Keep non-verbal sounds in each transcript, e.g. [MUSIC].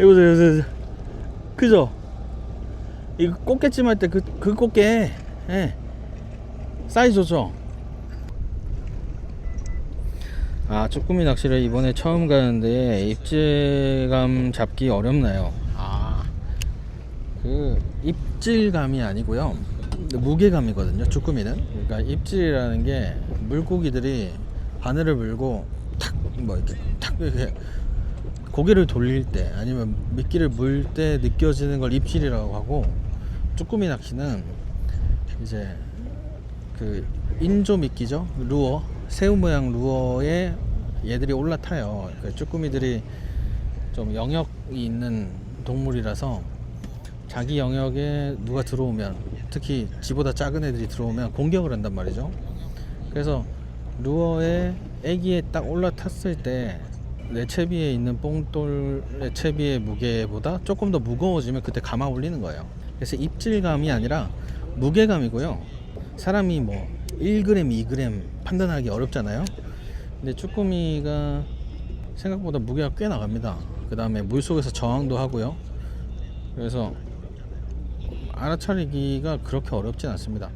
여기 보세요, 여기 보세요. 그죠? 이거 꽃게찜 할 때 그, 그 꽃게, 예. 사이즈 좋죠? 아, 쭈꾸미 낚시를 이번에 처음 가는데 입질감 잡기 어렵나요? 아, 그 입질감이 아니고요. 무게감이거든요. 쭈꾸미는. 그러니까 입질이라는 게 물고기들이 바늘을 물고 탁 뭐 이렇게 탁 이렇게 고개를 돌릴 때 아니면 미끼를 물 때 느껴지는 걸 입질이라고 하고 쭈꾸미 낚시는 이제 그 인조 미끼죠? 루어 새우 모양 루어에 얘들이 올라타요. 그 쭈꾸미들이 좀 영역이 있는 동물이라서 자기 영역에 누가 들어오면 특히 지보다 작은 애들이 들어오면 공격을 한단 말이죠. 그래서 루어에 애기에 딱 올라탔을 때 내 채비에 있는 뽕돌의 채비의 무게보다 조금 더 무거워지면 그때 감아 올리는 거예요. 그래서 입질감이 아니라 무게감이고요. 사람이 뭐 1g, 2g 판단하기 어렵잖아요. 근데 쭈꾸미가 생각보다 무게가 꽤 나갑니다. 그 다음에 물속에서 저항도 하고요. 그래서 알아차리기가 그렇게 어렵진 않습니다.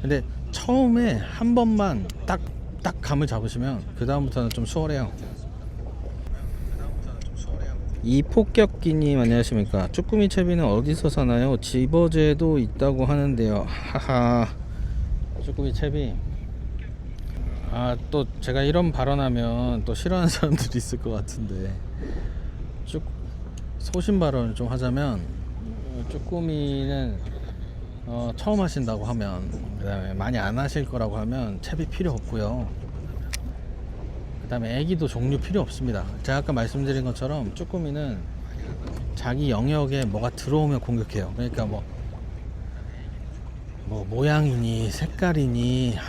근데 처음에 한 번만 딱, 딱 감을 잡으시면 그 다음부터는 좀 수월해요. 이 폭격기님 안녕하십니까? 쭈꾸미 채비는 어디서 사나요? 집어제도 있다고 하는데요. 하하. 쭈꾸미 채비. 아 또 제가 이런 발언하면 또 싫어하는 사람들이 있을 것 같은데. 쭈 소신 발언을 좀 하자면 어, 쭈꾸미는 어, 처음 하신다고 하면 그 다음에 많이 안 하실 거라고 하면 채비 필요 없고요 그 다음에 애기도 종류 필요 없습니다. 제가 아까 말씀드린 것처럼 쭈꾸미는 자기 영역에 뭐가 들어오면 공격해요. 그러니까 뭐, 뭐 모양이니 색깔이니 하,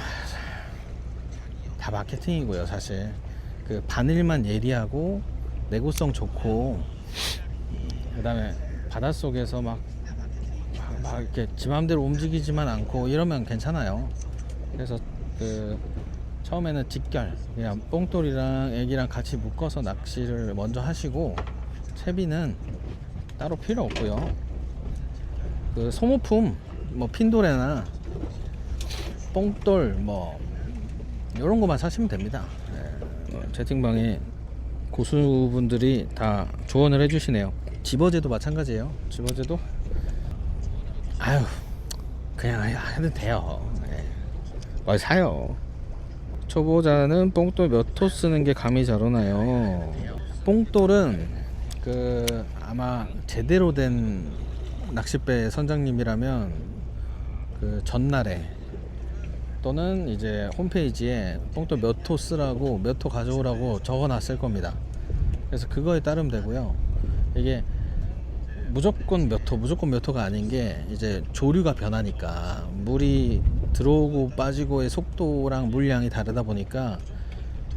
다 마케팅이고요 사실. 그 바늘만 예리하고 내구성 좋고 그 다음에 바닷속에서 막, 막, 막 이렇게 지 맘대로 움직이지만 않고 이러면 괜찮아요. 그래서 그 처음에는 직결 그냥 뽕돌이랑 애기랑 같이 묶어서 낚시를 먼저 하시고 채비는 따로 필요 없고요. 그 소모품 뭐 핀돌에나 뽕돌 뭐 이런 거만 사시면 됩니다. 네, 어, 채팅방에 고수분들이 다 조언을 해주시네요. 집어제도 마찬가지예요. 집어제도? 아유 그냥 해도 돼요. 네. 뭘 사요 초보자는 뽕돌 몇 호 쓰는 게 감이 잘 오나요? 뽕돌은 그 아마 제대로 된 낚싯배 선장님이라면 그 전날에 또는 이제 홈페이지에 뽕돌 몇 호 쓰라고 몇 호 가져오라고 적어 놨을 겁니다. 그래서 그거에 따르면 되고요. 이게 무조건 몇 호, 무조건 몇 호가 아닌 게 이제 조류가 변하니까 물이 들어오고 빠지고의 속도랑 물량이 다르다 보니까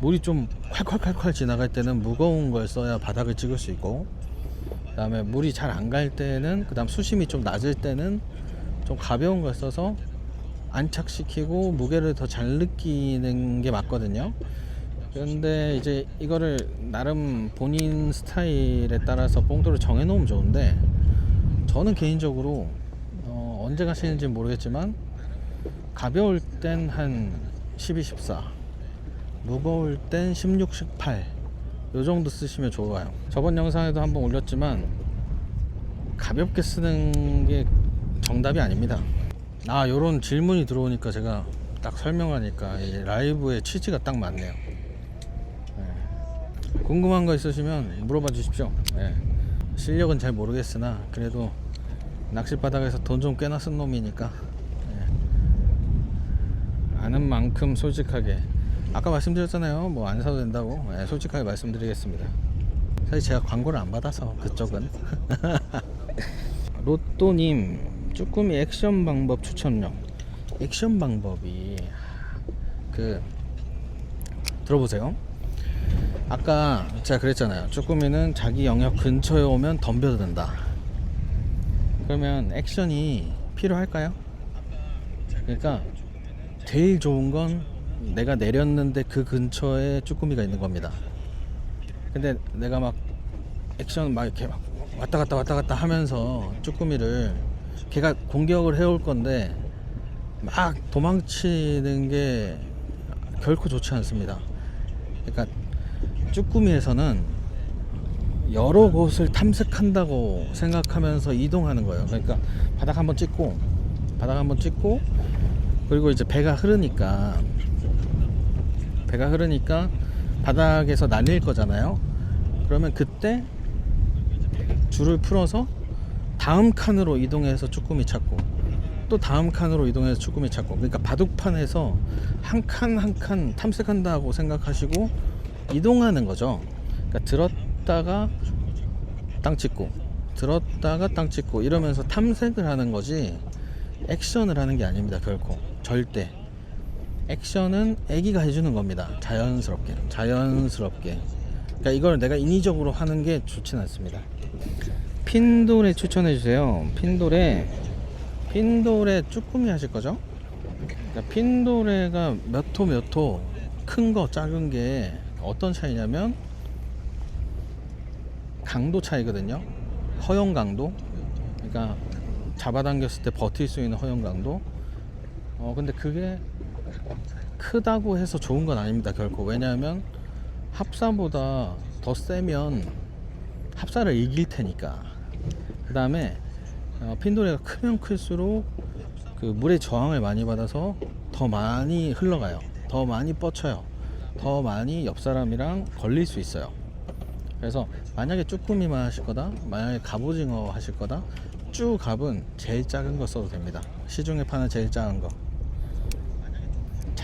물이 좀 콸콸콸콸 지나갈 때는 무거운 걸 써야 바닥을 찍을 수 있고 그다음에 물이 잘 안 갈 때는 그다음 수심이 좀 낮을 때는 좀 가벼운 걸 써서 안착시키고 무게를 더 잘 느끼는 게 맞거든요. 그런데 이제 이거를 나름 본인 스타일에 따라서 뽕도를 정해놓으면 좋은데 저는 개인적으로 어, 언제 가시는지 모르겠지만 가벼울 땐 한 12, 14 무거울 땐 16, 18 요 정도 쓰시면 좋아요. 저번 영상에도 한번 올렸지만 가볍게 쓰는 게 정답이 아닙니다. 아 요런 질문이 들어오니까 제가 딱 설명하니까 이 라이브의 취지가 딱 맞네요. 네. 궁금한 거 있으시면 물어봐 주십시오. 네. 실력은 잘 모르겠으나 그래도 낚싯바닥에서 돈 좀 꽤나 쓴 놈이니까 아는 만큼 솔직하게. 아까 말씀드렸잖아요. 뭐 안 사도 된다고. 네, 솔직하게 말씀드리겠습니다. 사실 제가 광고를 안 받아서 그쪽은. [LAUGHS] 로또님 쭈꾸미 액션 방법 추천력 액션 방법이 그 들어보세요. 아까 제가 그랬잖아요. 쭈꾸미는 자기 영역 근처에 오면 덤벼도 된다. 그러면 액션이 필요할까요? 그러니까 제일 좋은 건 내가 내렸는데 그 근처에 쭈꾸미가 있는 겁니다. 근데 내가 막 액션 막 이렇게 막 왔다 갔다 왔다 갔다 하면서 쭈꾸미를 걔가 공격을 해올 건데 막 도망치는 게 결코 좋지 않습니다. 그러니까 쭈꾸미에서는 여러 곳을 탐색한다고 생각하면서 이동하는 거예요. 그러니까 바닥 한번 찍고 바닥 한번 찍고 그리고 이제 배가 흐르니까 배가 흐르니까 바닥에서 날릴 거잖아요. 그러면 그때 줄을 풀어서 다음 칸으로 이동해서 쭈꾸미 찾고 또 다음 칸으로 이동해서 쭈꾸미 찾고 그러니까 바둑판에서 한 칸 한 칸 탐색한다고 생각하시고 이동하는 거죠. 그러니까 들었다가 땅 찍고 들었다가 땅 찍고 이러면서 탐색을 하는 거지 액션을 하는 게 아닙니다 결코 절대. 액션은 애기가 해주는 겁니다. 자연스럽게. 자연스럽게. 그러니까 이걸 내가 인위적으로 하는 게 좋진 않습니다. 핀돌에 추천해 주세요. 핀돌에 핀돌에 쭈꾸미 하실 거죠? 그러니까 핀돌에가 몇 호 몇 호 큰 거 작은 게 어떤 차이냐면 강도 차이거든요. 허용 강도. 그러니까 잡아당겼을 때 버틸 수 있는 허용 강도. 어 근데 그게 크다고 해서 좋은 건 아닙니다. 결코. 왜냐하면 합사보다 더 세면 합사를 이길 테니까. 그 다음에 어, 핀도레가 크면 클수록 그 물의 저항을 많이 받아서 더 많이 흘러가요. 더 많이 뻗쳐요. 더 많이 옆 사람이랑 걸릴 수 있어요. 그래서 만약에 쭈꾸미만 하실 거다 만약에 갑오징어 하실 거다 쭈 갑은 제일 작은 거 써도 됩니다 시중에 파는 제일 작은 거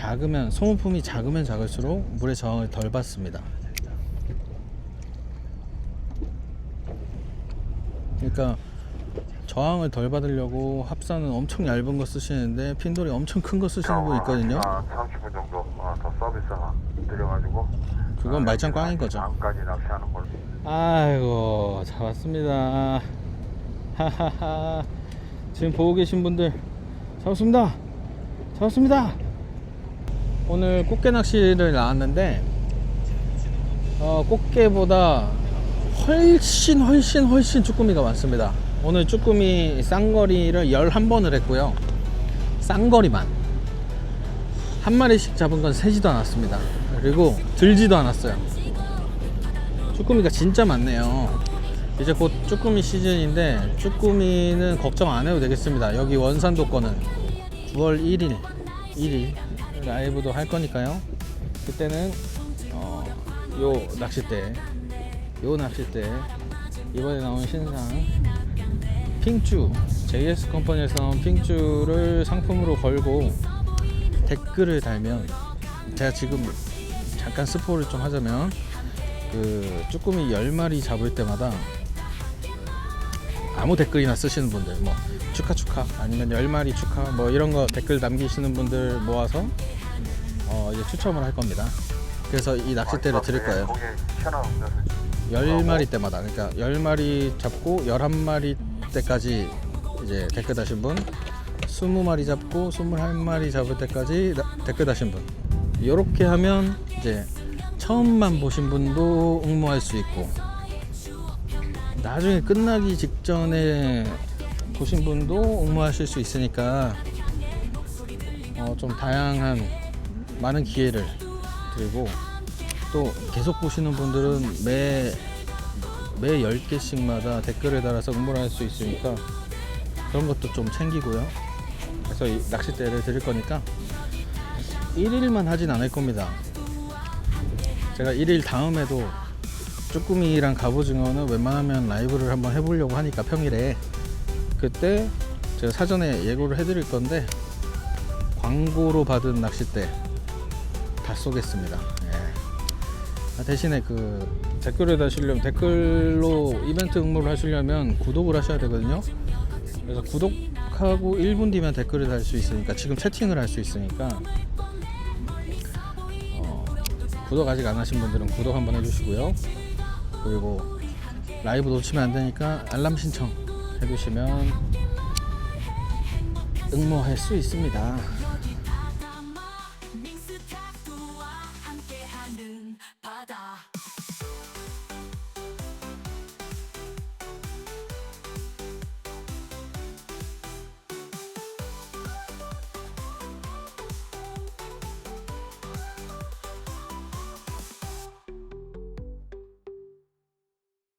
작으면 소모품이 작으면 작을수록 물의 저항을 덜 받습니다. 그러니까 저항을 덜 받으려고 합사는 엄청 얇은 거 쓰시는데 핀돌이 엄청 큰 거 쓰시는 분 있거든요. 아, 30분 정도? 아, 더 서비스가 드려가지고? 그건 말짱 꽝인 거죠. 다음까지 낚시하는 걸로. 아이고 잡았습니다. 하하하. 지금 보고 계신 분들 잡았습니다. 잡았습니다 오늘 꽃게 낚시를 나왔는데 어, 꽃게보다 훨씬 훨씬 훨씬 쭈꾸미가 많습니다. 오늘 쭈꾸미 쌍거리를 11번을 했고요. 쌍거리만. 한 마리씩 잡은 건 세지도 않았습니다. 그리고 들지도 않았어요. 쭈꾸미가 진짜 많네요. 이제 곧 쭈꾸미 시즌인데 쭈꾸미는 걱정 안 해도 되겠습니다. 여기 원산도 거는 9월 1일 1일 라이브도 할 거니까요. 그때는 어, 요 낚싯대 요 낚싯대 이번에 나온 신상 핑쭈 JS 컴퍼니에서 나온 핑쭈를 상품으로 걸고 댓글을 달면 제가 지금 잠깐 스포를 좀 하자면 그 쭈꾸미 10마리 잡을 때마다 아무 댓글이나 쓰시는 분들 뭐 축하 축하 아니면 10마리 축하 뭐 이런 거 댓글 남기시는 분들 모아서 어 이제 추첨을 할 겁니다. 그래서 이 낚싯대를 드릴 거예요. 거기 튀어나오면서 10마리 때마다 그러니까 10마리 잡고 11마리 때까지 이제 댓글 다신 분 20마리 잡고 21마리 잡을 때까지 나- 댓글 다신 분 이렇게 하면 이제 처음만 보신 분도 응모할 수 있고 나중에 끝나기 직전에 보신 분도 응모하실 수 있으니까 어, 좀 다양한 많은 기회를 드리고 또 계속 보시는 분들은 매, 매 10개씩마다 댓글을 달아서 응모를 할 수 있으니까 그런 것도 좀 챙기고요. 그래서 이 낚싯대를 드릴 거니까 1일만 하진 않을 겁니다. 제가 1일 다음에도 쭈꾸미랑 갑오징어는 웬만하면 라이브를 한번 해보려고 하니까 평일에 그때 제가 사전에 예고를 해드릴 건데 광고로 받은 낚싯대 다 쏘겠습니다. 예. 아, 대신에 그 댓글을 다시려면 댓글로 이벤트 응모를 하시려면 구독을 하셔야 되거든요. 그래서 구독하고 1분 뒤면 댓글을 달 수 있으니까 지금 채팅을 할 수 있으니까 어, 구독 아직 안 하신 분들은 구독 한번 해주시고요. 그리고 라이브 놓치면 안 되니까 알람 신청 해주시면 응모할 수 있습니다. 바다